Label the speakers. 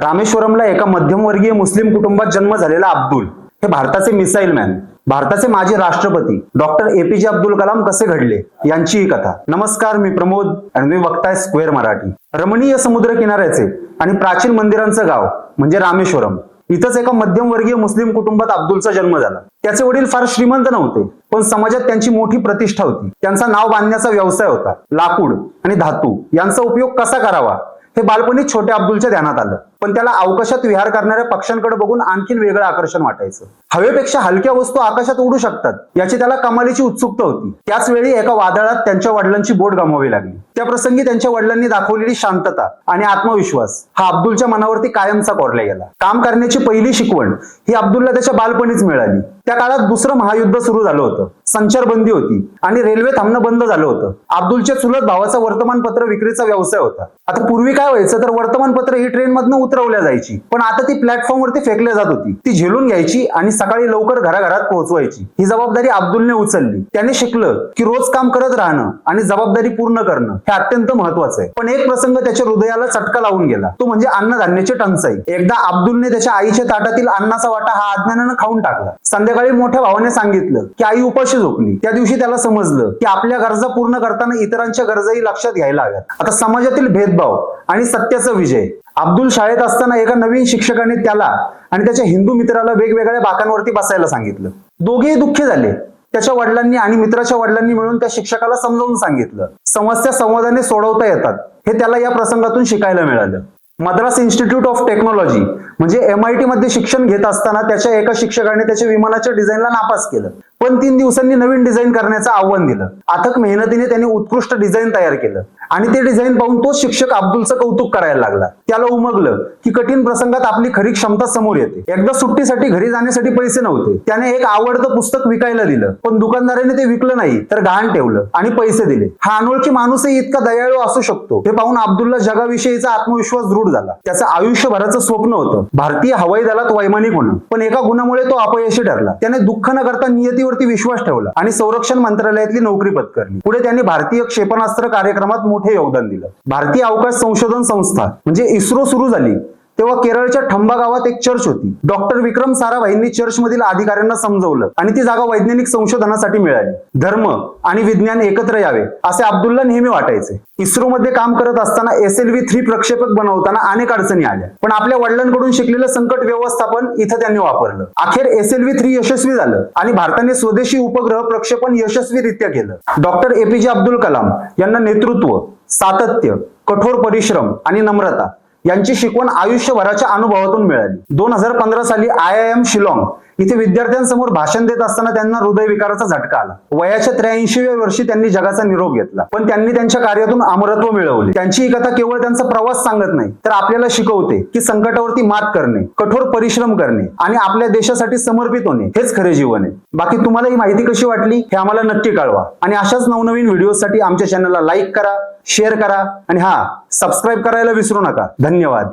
Speaker 1: रामेश्वरमला एका मध्यमवर्गीय मुस्लिम कुटुंबात जन्म झालेला अब्दुल. हे भारताचे मिसाईल मॅन. भारताचे माजी राष्ट्रपती. डॉक्टर एपीजे अब्दुल कलाम कसे घडले? यांची ही कथा. नमस्कार मी प्रमोद आणि मी बघताय स्क्वेअर मराठी. रमणीय समुद्र किनाऱ्याचे आणि प्राचीन मंदिरांचं गाव म्हणजे रामेश्वरम. इथंच एका मध्यमवर्गीय मुस्लिम कुटुंबात अब्दुलचा जन्म झाला. त्याचे वडील फार श्रीमंत नव्हते पण समाजात त्यांची मोठी प्रतिष्ठा होती. त्यांचा नाव बांधण्याचा व्यवसाय होता. लाकूड आणि धातू यांचा उपयोग कसा करावा? हे बालपणी छोट्या अब्दुलच्या ध्यानात आलं. पण त्याला अवकाशात विहार करणाऱ्या पक्ष्यांकडे बघून आणखीन वेगळं आकर्षण वाटायचं. हवेपेक्षा हलक्या वस्तू आकाशात उडू शकतात याची त्याला कमालीची उत्सुकता होती. त्याच वेळी एका वादळात त्यांच्या वडिलांची बोट गमवावी लागली. त्या प्रसंगी त्यांच्या वडिलांनी दाखवलेली शांतता आणि आत्मविश्वास हा अब्दुलच्या मनावरती कायमचा कोरला गेला. काम करण्याची पहिली शिकवण ही अब्दुलला त्याच्या बालपणीच मिळाली. त्या काळात दुसरं महायुद्ध सुरू झालं होतं. संचारबंदी होती आणि रेल्वे थांबणं बंद झालं होतं. अब्दुलच्या चुलत भावाचा वर्तमानपत्र विक्रीचा व्यवसाय होता. आता पूर्वी काय व्हायचं तर वर्तमानपत्र ही ट्रेन मधनं उतरवल्या जायची. पण आता ती प्लॅटफॉर्मवरती फेकल्या जात होती. ती झेलून घ्यायची आणि सकाळी लवकर घराघरात पोहोचवायची. ही जबाबदारी अब्दुलने उचलली. त्याने शिकलं की रोज काम करत राहणं आणि जबाबदारी पूर्ण करणं हे अत्यंत महत्वाचं आहे. पण एक प्रसंग त्याच्या हृदयाला चटका लावून गेला. तो म्हणजे अन्नधान्याची टंचाई. एकदा अब्दुलने त्याच्या आईच्या ताटातील अन्नाचा वाटा हा अज्ञानानं खाऊन टाकला. संध्याकाळी मोठ्या भावाने सांगितलं की आई उपाशी झोपली. त्या दिवशी त्याला समजलं की आपल्या गरजा पूर्ण करताना इतरांच्या गरजाही लक्षात घ्यायला हव्यात. आता समाजातील भेदभाव आणि सत्याचा विजय. अब्दुल शाळेत असताना एका नवीन शिक्षकाने त्याला आणि त्याच्या हिंदू मित्राला वेगवेगळ्या बाकांवरती बसायला सांगितलं. दोघेही दुःखी झाले. त्याच्या वडिलांनी आणि मित्राच्या वडिलांनी मिळून त्या शिक्षकाला समजावून सांगितलं. समस्या संवादाने सोडवता येतात हे त्याला या प्रसंगातून शिकायला मिळालं. मद्रास इन्स्टिट्यूट ऑफ टेक्नॉलॉजी म्हणजे एम आय टी मध्ये शिक्षण घेत असताना त्याच्या एका शिक्षकाने त्याच्या विमानाच्या डिझाईनला नापास केलं. पण तीन दिवसांनी नवीन डिझाईन करण्याचं आव्हान दिलं. अथक मेहनतीने त्यांनी उत्कृष्ट डिझाईन तयार केलं. आणि ते डिझाईन पाहून तोच शिक्षक अब्दुलचं कौतुक करायला लागला. त्याला उमगलं की कठीण प्रसंगात आपली खरी क्षमता समोर येते. एकदा सुट्टीसाठी घरी जाण्यासाठी पैसे नव्हते. त्याने एक आवडतं पुस्तक विकायला दिलं. पण दुकानदाराने ते विकलं नाही तर गहाण ठेवलं आणि पैसे दिले. हा अनोळखी माणूसही इतका दयाळू असू शकतो. हे पाहून अब्दुलला जगाविषयीचा आत्मविश्वास दृढ झाला. त्याचं आयुष्यभराचं स्वप्न होतं. भारतीय हवाई दलात वैमानिक होणं. पण एका गुणामुळे तो अपयशी ठरला. त्याने दुःख न करता नियतीवरती विश्वास ठेवला आणि संरक्षण मंत्रालयातली नोकरी पत्करली. पुढे त्यांनी भारतीय क्षेपणास्त्र कार्यक्रमात मोठे योगदान दिलं. भारतीय अवकाश संशोधन संस्था म्हणजे इस्रो सुरू झाली. तेव्हा केरळच्या ठंबा गावात एक चर्च होती. डॉक्टर विक्रम साराभाईंनी चर्चमधील अधिकाऱ्यांना समजवलं आणि ती जागा वैज्ञानिक संशोधनासाठी मिळाली. धर्म आणि विज्ञान एकत्र यावे असे अब्दुल्ला नेहमी वाटायचे. इस्रोमध्ये काम करत असताना एस एल व्ही थ्री प्रक्षेपक बनवताना अनेक अडचणी आल्या. पण आपल्या वडिलांकडून शिकलेलं संकट व्यवस्थापन इथं त्यांनी वापरलं. अखेर एस एल व्ही थ्री यशस्वी झालं आणि भारताने स्वदेशी उपग्रह प्रक्षेपण यशस्वीरित्या केलं. डॉक्टर एपीजे अब्दुल कलाम यांना नेतृत्व सातत्य कठोर परिश्रम आणि नम्रता यांची शिकवण आयुष्यभराच्या अनुभवातून मिळाली. दोन हजार पंधरा साली आय आय एम शिलाँग इथे विद्यार्थ्यांसमोर भाषण देत असताना त्यांना हृदयविकाराचा झटका आला. वयाच्या त्र्याऐंशीव्या वर्षी त्यांनी जगाचा निरोप घेतला. पण त्यांनी त्यांच्या कार्यातून अमरत्व मिळवले. त्यांची ही कथा केवळ त्यांचा प्रवास सांगत नाही तर आपल्याला शिकवते की संकटावरती मात करणे कठोर परिश्रम करणे आणि आपल्या देशासाठी समर्पित होणे हेच खरे जीवन आहे. बाकी तुम्हाला ही माहिती कशी वाटली हे आम्हाला नक्की कळवा. आणि अशाच नवनवीन व्हिडिओसाठी आमच्या चॅनलला लाईक करा शेअर करा आणि हा सबस्क्राईब करायला विसरू नका. धन्यवाद.